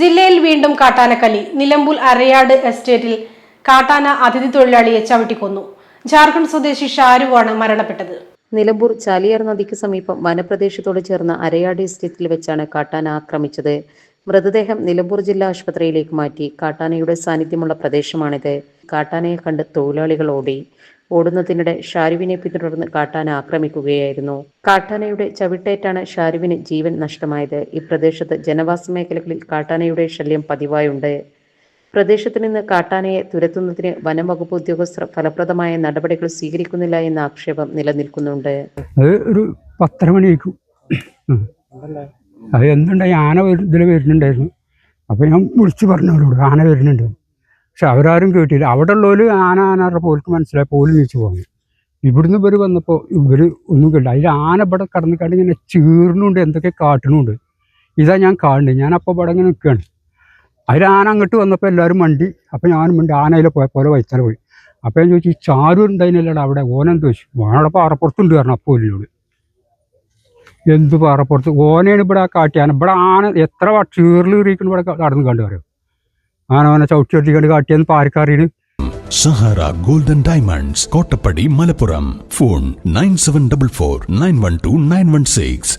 ജില്ലയിൽ വീണ്ടും കാട്ടാനക്കലി നിലമ്പൂർ അരയാട് എസ്റ്റേറ്റിൽ കാട്ടാന അതിഥി തൊഴിലാളിയെ ചവിട്ടിക്കൊന്നു. ജാർഖണ്ഡ് സ്വദേശി ഷാരുവാണ് മരണപ്പെട്ടത്. നിലമ്പൂർ ചാലിയാർ നദിക്ക് സമീപം വനപ്രദേശത്തോട് ചേർന്ന അരയാട് എസ്റ്റേറ്റിൽ വെച്ചാണ് കാട്ടാന ആക്രമിച്ചത്. മൃതദേഹം നിലമ്പൂർ ജില്ലാ ആശുപത്രിയിലേക്ക് മാറ്റി കാട്ടാനയുടെ സാന്നിധ്യമുള്ള പ്രദേശമാണിത്. കാട്ടാനയെ കണ്ട് തൊഴിലാളികൾ ഓടി. ഓടുന്നതിനിടെ ഷാരുവിനെ പിന്തുടർന്ന് കാട്ടാന ആക്രമിക്കുകയായിരുന്നു. കാട്ടാനയുടെ ചവിട്ടേറ്റാണ് ഷാരുവിന് ജീവൻ നഷ്ടമായത്. ഈ പ്രദേശത്ത് ജനവാസ മേഖലകളിൽ കാട്ടാനയുടെ ശല്യം പതിവായുണ്ട്. പ്രദേശത്ത് നിന്ന് കാട്ടാനയെ തുരത്തുന്നതിന് വനം വകുപ്പ് ഉദ്യോഗസ്ഥർ ഫലപ്രദമായ നടപടികൾ സ്വീകരിക്കുന്നില്ല എന്ന ആക്ഷേപം നിലനിൽക്കുന്നുണ്ട്. അത് ഒരു പത്തര മണിയായിരിക്കും. അത് എന്തുണ്ടായി? ആന ഇതിൽ വരുന്നുണ്ടായിരുന്നു. അപ്പോൾ ഞാൻ വിളിച്ചു പറഞ്ഞു അവരോട്. ആന വരുന്നുണ്ട്. പക്ഷെ അവരാരും കേട്ടില്ല. അവിടെ ഉള്ളവർ ആന ആനാരുടെ പോലും മനസ്സിലായി പോലും നീച്ചു പോകുന്നു ഇവിടുന്ന് ഇവർ വന്നപ്പോൾ ഇവർ ഒന്നും കേട്ടില്ല. അതിൽ ആന ഇവിടെ കടന്നു കണ്ട് ഇങ്ങനെ ചീർന്നുണ്ട് എന്തൊക്കെ കാട്ടണുണ്ട്. ഇതാ ഞാൻ കാണുന്നത്. ഞാൻ അപ്പോൾ ഇവിടെ ഇങ്ങനെ നിൽക്കുകയാണ് അതിൽ ആന അങ്ങോട്ട് വന്നപ്പോൾ എല്ലാവരും മണ്ടി. അപ്പോൾ ഞാനും മണ്ടി. ആനയിലെ പോയ പോലെ വൈത്തല പോയി. അപ്പോൾ ഞാൻ ചോദിച്ചു ചാരു ഉണ്ടായിരുന്നില്ലടാ അവിടെ? ഓനെന്ത് ചോദിച്ചു? ഓനവിടെ പാറപ്പുറത്തുണ്ട് പറഞ്ഞു. അപ്പോൾ ഇല്ലോട്. എന്ത് പാറപ്പുറത്ത്? ഓനെയാണ് ഇവിടെ ആ കാട്ടിയാന ഇവിടെ ആന എത്ര ചീറിൽ കീറിക്കുന്നു ഇവിടെ കടന്നു കണ്ടു പറയും. ആന ഓനെ ചവിട്ടി ഒട്ടിക്കൊണ്ട് കാട്ടിയെന്ന് പാരക്കാറിന് Sahara golden diamonds Kottappadi Malappuram. Phone nine seven double four nine one two nine one six.